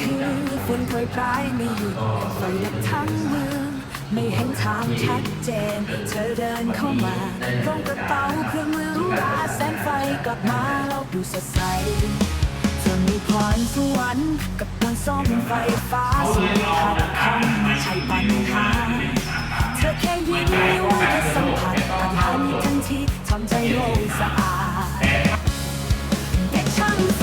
คือฝนโปรยปลายไม่หยุดไฟดับทั้งเมืองไม่เห็นทางชัดเจน เธอเดินเข้ามาตรงกระเป๋าเครื่องมือรูราแสงไฟกลับมาแล้วดูสดใสเธอมีพรสวรรค์กับการซ่อมไฟฟ้าสิ่งที่ขัดข้องไม่ใช่ปัญหาเธอแค่ยิ้มไม่ว่าจะสัมผัสผ่านทันทันทีทำใจโล่งสะอาดเด็กช่างไฟ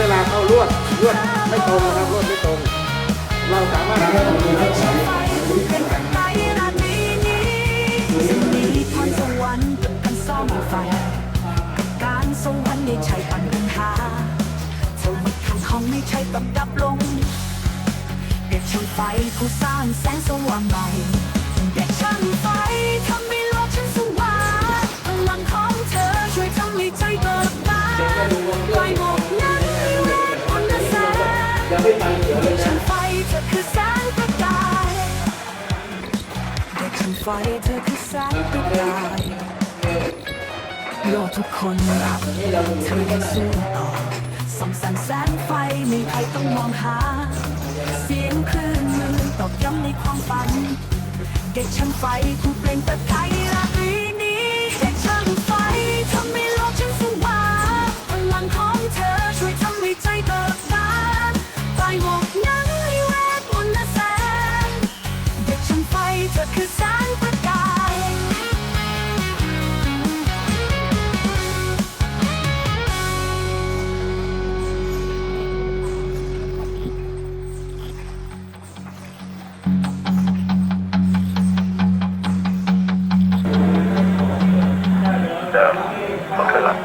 เวลาเข้าลวดลวดไม่ตรงนะครับลวดไม่ตรง เราสามารถทำให้ใช้ไฟคือเปล่งประกายราตรีนี้สิ่งนี้พรสวรรค์กับการซ่อมไฟกับการสวรรค์ไม่ใช่ปัญหาเธอมาขังของไม่ใช่ต้องดับลงเด็กช่างไฟผู้สร้างแสงสว่างใหม่เด็กช่างไฟทำ ไฟเธอคือแสงประกายโลกทุกคนรักเธอยังสู้ต่อส่องแสงแสงไฟไม่ใครต้องมองหา เสียงคลื่นมือตอกย้ำในความฝัน เด็กช่างไฟผู้เปล่งประกาย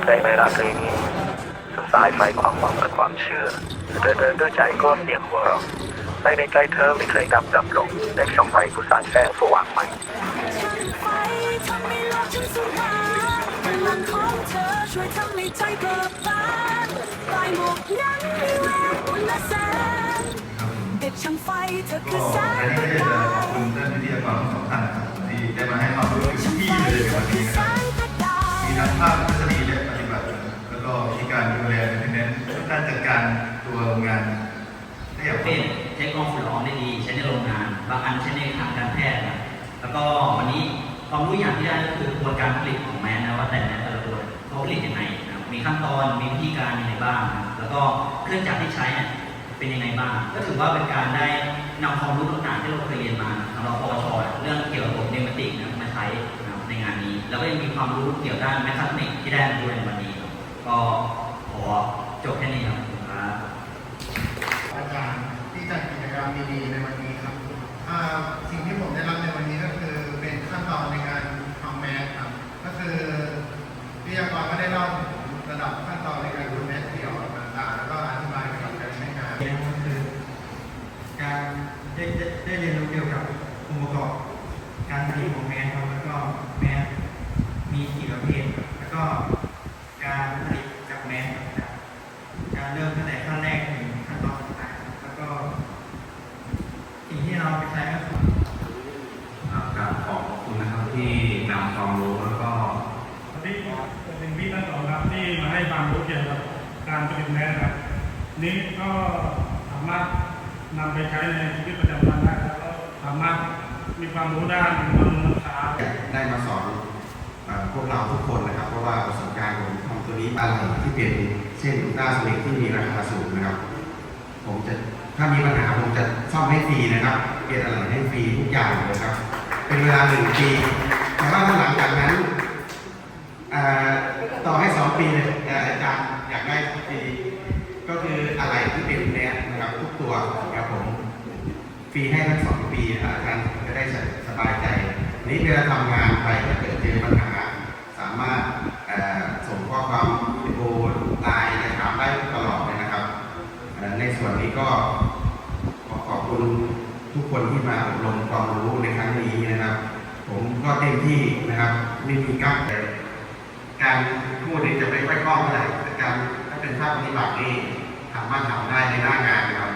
ก็คือหลักใจในราตรีนี้สุดสายไฟความหวังและความเชื่อเดินเดินด้วยใจก็เสียงหัวเราะในในใจเธอไม่เคยดับดับลงเด็กช่องไฟผู้สานแสงสว่างใหม่ไฟทำให้โลกฉันสว่างพลังของเธอช่วยทำให้ใจเบิกบานไฟหมกนั้นมีเวทมนต์และแสงเด็กช่างไฟเธอคือแสงประกายขอบคุณท่านวิทยากรทั้งสองท่านนะครับที่ได้มาให้ความรู้ถึงช่างที่ไฟเลยในเธอวันคืนี้อนะแสครับงประกายมีทั้งภาค การจัดการตัวงานได้อย่างเป็นใช้กองฝุ่นละอองได้ดีใช้ในโรงงานบางอันใช้ในทางการแพทย์นะแล้วก็วันนี้ความรู้อย่างที่ได้ก็คือกระบวนการผลิตของแมสนะว่าแต่ละแต่ละตัวเขาผลิตยังไงนะมีขั้นตอนมีวิธีการยังไงบ้างนะแล้วก็เครื่องจักรที่ใช้เนี่ยเป็นยังไงบ้าง ก็ถือว่าเป็นการได้นำความรู้ต่างๆที่เราเคยเรียนมาสำหรับปวชเรื่องเกี่ยวกับระบบเนมติกนะมาใช้นในงานนี้ แล้วก็ยังมีความรู้เกี่ยวกับด้านแมคคานิกที่ได้มาด้วยในวันนี้ก็ขอ จบแค่นี้ครับขอบคุณครับอาจารย์ที่จัดกิจกรรมดีๆในวันนี้ครับอ่าสิ่งที่ผมได้รับในวันนี้ก็คือเป็นขั้นตอนในการทำแมสครับ ก็คือวิทยากรก็ได้เล่าถึงระดับขั้นตอนในการดูแมสเดี่ยวต่างๆแล้วก็อธิบายเกี่ยวกับการใช้งานเรียนก็คือการได้ได้ได้เรียนรู้เกี่ยวกับองค์ประกอบการผลิตของแมสครับแล้วก็แมสมีกี่ประเภทแล้วก็การผลิตจากแมสครับการเริ่มตั้งแต่ขั้นแรกถึงขั้นตอนสุดท้ายครับแล้วก็สิ่งที่เราไปใช้ก็คือ อ่ากราบขอบคุณ นะครับที่นำความรู้แล้วก็ที่เป็นพี่ทั้งสองครับที่มาให้ความรู้เกี่ยวกับการผลิตแมสครับนี้ก็สามารถนำไปใช้ในชีวิตประจำวันได้แล้วก็สามารถมีความรู้ด้านบำรุงรักษาได้มาสอนพวกเราทุกคนนะครับ เพราะว่าประสบการณ์ผมทำตัวนี้อะไรที่เป็นเส้นหน้าสลิงที่มีราคาสูงนะครับ ผมจะถ้ามีปัญหาผมจะซ่อมให้ฟรีนะครับ เปลี่ยนอะไรให้ฟรีทุกอย่างเลยครับ เป็นเวลาหนึ่งปี แต่ว่าหลังจากนั้นต่อให้สองปีเลยอาจารย์อยากได้ปี ก็คืออะไรที่เป็นแนสนะครับทุกตัวครับผมฟรีให้ทั้งสองปีอาจารย์จะได้สบายใจ นี้เวลาทำงานไปถ้าเกิดเจอปัญหา สามารถส่งข้อความวิดีไลน์ถามได้ตลอดเลยนะครับ ในส่วนนี้ก็ขอขอบคุณ ทุกคนที่มาอบรมความรู้ในครั้งนี้นะครับ ผมก็เต็มที่นะครับไม่มีกั๊กเลยการพูดนี่จะไม่ค่อยคล่องเท่าไหร่แต่การถ้าเป็นภาคปฏิบัตินี่สามารถทำได้ในหน้างานนะครับ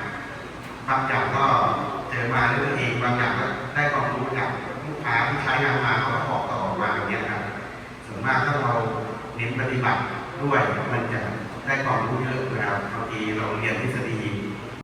บางอย่างก็เจอมาด้วยตัวเองบางอย่างก็ได้ความรู้จากลูกค้าที่ใช้งานมาเขาก็บอกต่อมาอย่างนี้ยครับส่วนมากถ้าเราเน้นปฏิบัติด้วยมันจะได้ความรู้เยอะนะครับบางทีเราเรียนทฤษฎี